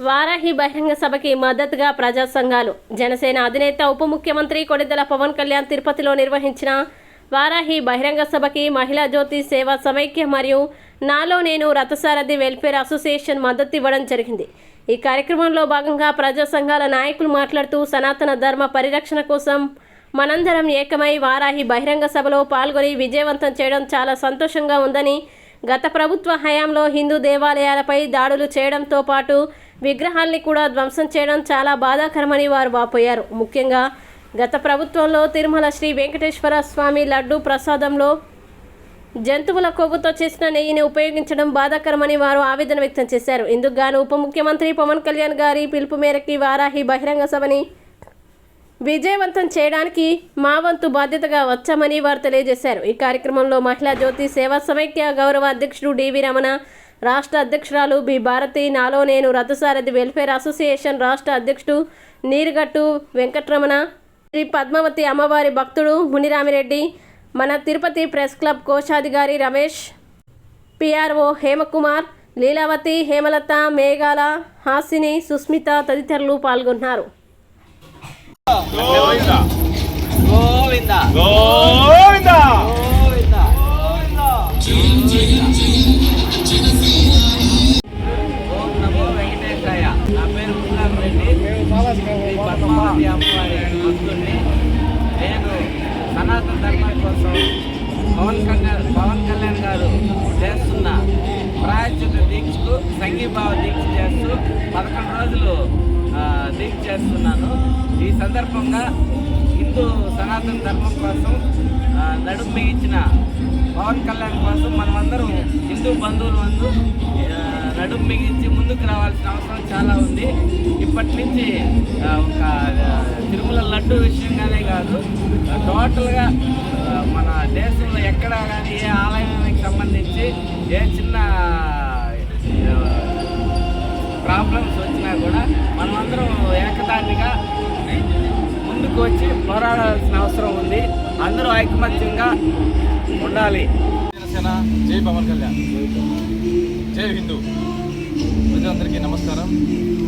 వారాహి బహిరంగ సభకి మద్దతుగా ప్రజా సంఘాలు జనసేన అధినేత ఉప ముఖ్యమంత్రి కొడిదల పవన్ కళ్యాణ్ తిరుపతిలో నిర్వహించిన వారాహి బహిరంగ సభకి మహిళా జ్యోతి సేవా సమైక్య మరియు నాలో నేను రథసారథి వెల్ఫేర్ అసోసియేషన్ మద్దతు ఇవ్వడం జరిగింది. ఈ కార్యక్రమంలో భాగంగా ప్రజా సంఘాల నాయకులు మాట్లాడుతూ సనాతన ధర్మ పరిరక్షణ కోసం మనందరం ఏకమై వారాహి బహిరంగ సభలో పాల్గొని విజయవంతం చేయడం చాలా సంతోషంగా ఉందని గత ప్రభుత్వ హయాంలో హిందూ దేవాలయాలపై దాడులు చేయడంతో పాటు విగ్రహాల్ని కూడా ధ్వంసం చేయడం చాలా బాధాకరమని వారు వాపోయారు. ముఖ్యంగా గత ప్రభుత్వంలో తిరుమల శ్రీ వెంకటేశ్వర స్వామి లడ్డు ప్రసాదంలో జంతువుల కొవ్వుతో చేసిన నెయ్యిని ఉపయోగించడం బాధాకరమని వారు ఆవేదన వ్యక్తం చేశారు. ఇందుకు గాను ఉప ముఖ్యమంత్రి పవన్ కళ్యాణ్ గారి పిలుపు మేరకి వారాహి బహిరంగ సభని విజయవంతం చేయడానికి మా వంతు బాధ్యతగా వచ్చామని వారు తెలియజేశారు. ఈ కార్యక్రమంలో మహిళా జ్యోతి సేవా సమైక్య గౌరవ అధ్యక్షుడు డివి రమణ రాష్ట్ర అధ్యక్షురాలు బి భారతి నాలో నేను రథసారథి వెల్ఫేర్ అసోసియేషన్ రాష్ట్ర అధ్యక్షుడు నీరుగట్టు వెంకటరమణ శ్రీ పద్మావతి అమ్మవారి భక్తుడు మునిరామిరెడ్డి మన తిరుపతి ప్రెస్ క్లబ్ కోశాధికారి రమేష్ పిఆర్ఓ హేమకుమార్ లీలావతి హేమలత మేఘాల హాసిని సుస్మిత తదితరులు పాల్గొన్నారు. గోవింద. గోవింద. గోవింద. గోవింద. ఓం నమో వెంకటేశాయ నా పేరు మున్నార్ రెడ్డి శ్రీ పద్మావతి అమ్మవారి భక్తుడిని నేను సనాతన ధర్మం కోసం పవన్ కళ్యాణ్ పవన్ కళ్యాణ్ గారు చేస్తున్న ప్రాయచిత దీక్షకు సంఘీభావ దీక్ష చేస్తూ పదకొండు రోజులు ఆ, దీక్ష చేస్తున్నాను. ఈ సందర్భంగా హిందూ సనాతన ధర్మం కోసం నడుము బిగించిన పవన్ కళ్యాణ్ కోసం మనమందరం హిందూ బంధువులు వందు నడుము బిగించి ముందుకు రావాల్సిన అవసరం చాలా ఉంది. ఇప్పటి నుంచి ఒక తిరుమల లడ్డు విషయంగానే కాదు టోటల్గా మన దేశంలో ఎక్కడ కానీ ఏ ఆలయానికి సంబంధించి ఏ చిన్న ముందుకు వచ్చి పోరాడాల్సిన అవసరం ఉంది. అందరూ ఐకమత్యంగా ఉండాలి. జనసేన జై పవన్ కళ్యాణ్. జై హిందూ. ప్రజలందరికీ నమస్కారం.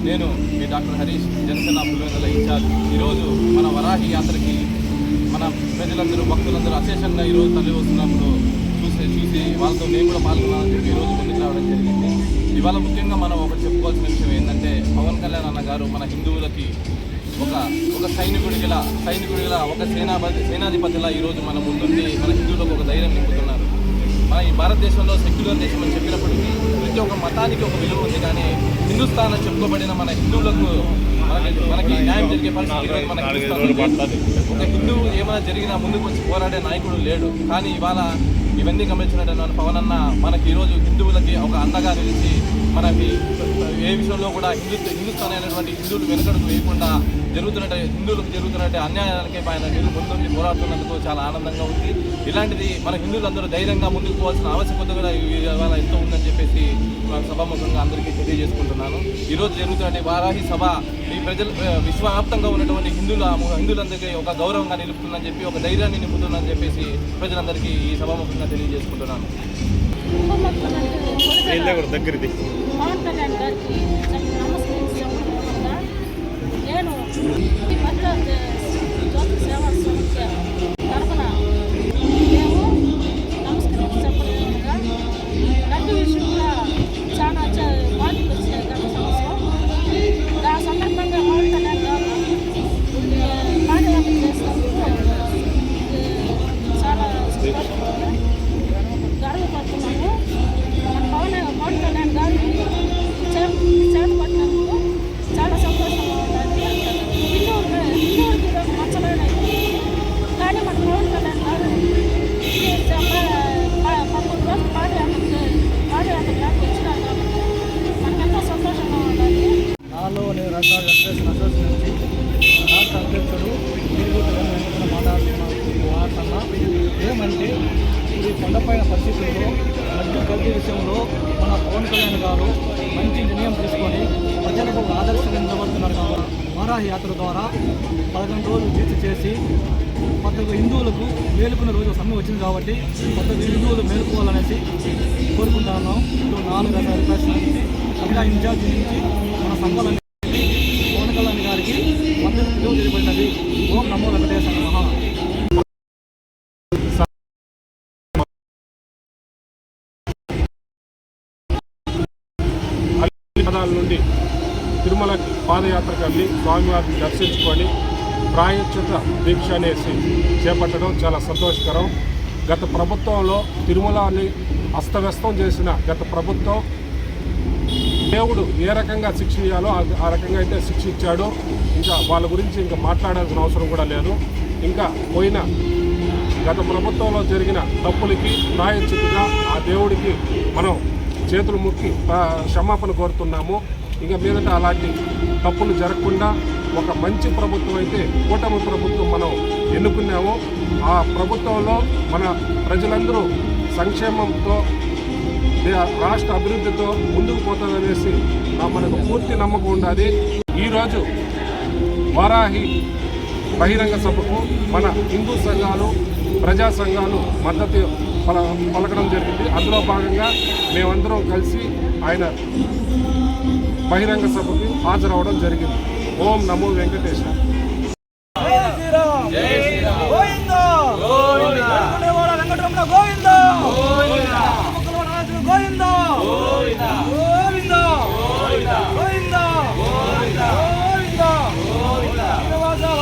నేను మీ డాక్టర్ హరీష్ జనసేన పులివెందుల ఇన్ఛార్జ్. ఈరోజు మన వరాహి యాత్రకి మన ప్రజలందరూ భక్తులందరూ అశేషంగా ఈరోజు తల్లి వస్తున్నప్పుడు చూసి చూసి వాళ్ళతో నేను కూడా పాల్గొన్నానని చెప్పి ఈరోజు ముందుకు రావడం జరిగింది. ఇవాళ ముఖ్యంగా మనం ఒకటి చెప్పుకోవాల్సిన విషయం ఏంటంటే పవన్ కళ్యాణ్ అన్న గారు మన హిందువులకి ఒక ఒక సైనికుడిలా సైనికుడిలా ఒక సేనాపతి సేనాధిపతిలా ఈరోజు మన ముందుండి మన హిందువులకు ఒక ధైర్యం నింపుతున్నారు. మన ఈ భారతదేశంలో సెక్యులర్ దేశం అని చెప్పినప్పటికీ ప్రతి ఒక్క మతానికి ఒక విలువ ఉంది కానీ హిందుస్థాన్ చెప్పుకోబడిన మన హిందువులకు మనకి మనకి న్యాయం జరిగే పరిస్థితి మన ఒక హిందువు ఏమైనా జరిగినా ముందుకు వచ్చి పోరాడే నాయకుడు లేడు. కానీ ఇవాళ ఇవన్నీ గమనించినట్టు పవన్ అన్న మనకి ఈరోజు హిందువులకి ఒక అండగా నిలిచి మనకి ఏ విషయంలో కూడా హిందూ హిందుస్థాన్ అయినటువంటి హిందువులు వెనుకడుగు వేయకుండా జరుగుతున్నట్టు హిందువులకు జరుగుతున్నట్టు అన్యాయాలకే ఆయన మీరు ముందుండి పోరాడుతున్నందుకు చాలా ఆనందంగా ఉంది. ఇలాంటిది మన హిందువులందరూ ధైర్యంగా ముందుకు పోవాల్సిన ఆవశ్యకత కూడా ఈ- ఇవాళ ఎంతో ఉందని చెప్పేసి మన సభాముఖంగా అందరికీ తెలియజేసుకుంటున్నాను. ఈరోజు జరుగుతున్న వారాహి సభ ఈ ప్రజలు విశ్వవ్యాప్తంగా ఉన్నటువంటి హిందువుల హిందువులందరికీ ఒక గౌరవంగా నిలుపుతుందని చెప్పి ఒక ధైర్యాన్ని నింపుతుందని చెప్పేసి ప్రజలందరికీ ఈ సభాముఖంగా తెలియజేసుకుంటున్నాను. దగ్గరది. పవన్ కళ్యాణ్ కొండపైన పరిస్థితుల్లో మధ్య కల్తీ విషయంలో మన పవన్ కళ్యాణ్ గారు మంచి నిర్ణయం తీసుకొని ప్రజలకు ఒక ఆదర్శంగా నిలబడుతున్నారు కాబట్టి వారాహి యాత్ర ద్వారా పదకొండు రోజులు దీక్ష చేసి కొత్తగా హిందువులకు మేలుకున్న రోజు సమయం వచ్చింది కాబట్టి కొత్తగా హిందువులు మేలుకోవాలనేసి కోరుకుంటున్నాం ఇప్పుడు నాలుగు రకాల రిక్వెస్ట్ మహిళా ఇన్ఛార్జ్ నుంచి మన సంఘాలన్నింటినీ పదాల నుండి తిరుమలకి పాదయాత్రకు వెళ్ళి స్వామివారిని దర్శించుకొని ప్రాయశ్చిత దీక్ష అనేసి చేపట్టడం చాలా సంతోషకరం. గత ప్రభుత్వంలో తిరుమలని అస్తవ్యస్తం చేసిన గత ప్రభుత్వం దేవుడు ఏ రకంగా శిక్ష ఇవ్వాలో ఆ- రకంగా అయితే శిక్ష ఇచ్చాడు. ఇంకా వాళ్ళ గురించి ఇంకా మాట్లాడాల్సిన అవసరం కూడా లేదు. ఇంకా పోయిన గత ప్రభుత్వంలో జరిగిన తప్పులకి ప్రాయశ్చితగా ఆ దేవుడికి మనం చేతులు ముక్కి క్షమాపణ కోరుతున్నాము. ఇక మీదట అలాంటి తప్పులు జరగకుండా ఒక మంచి ప్రభుత్వం అయితే కూటమి ప్రభుత్వం మనం ఎన్నుకున్నాము. ఆ ప్రభుత్వంలో మన ప్రజలందరూ సంక్షేమంతో రాష్ట్ర అభివృద్ధితో ముందుకు పోతుందనేసి మనకు పూర్తి నమ్మకం ఉండాలి. ఈరోజు వారాహి బహిరంగ సభకు మన హిందూ సంఘాలు ప్రజా సంఘాలు మద్దతు పల పలకడం జరిగింది. అందులో భాగంగా మేమందరం కలిసి ఆయన బహిరంగ సభకు హాజరవడం జరిగింది. ఓం నమో వెంకటేశ్వర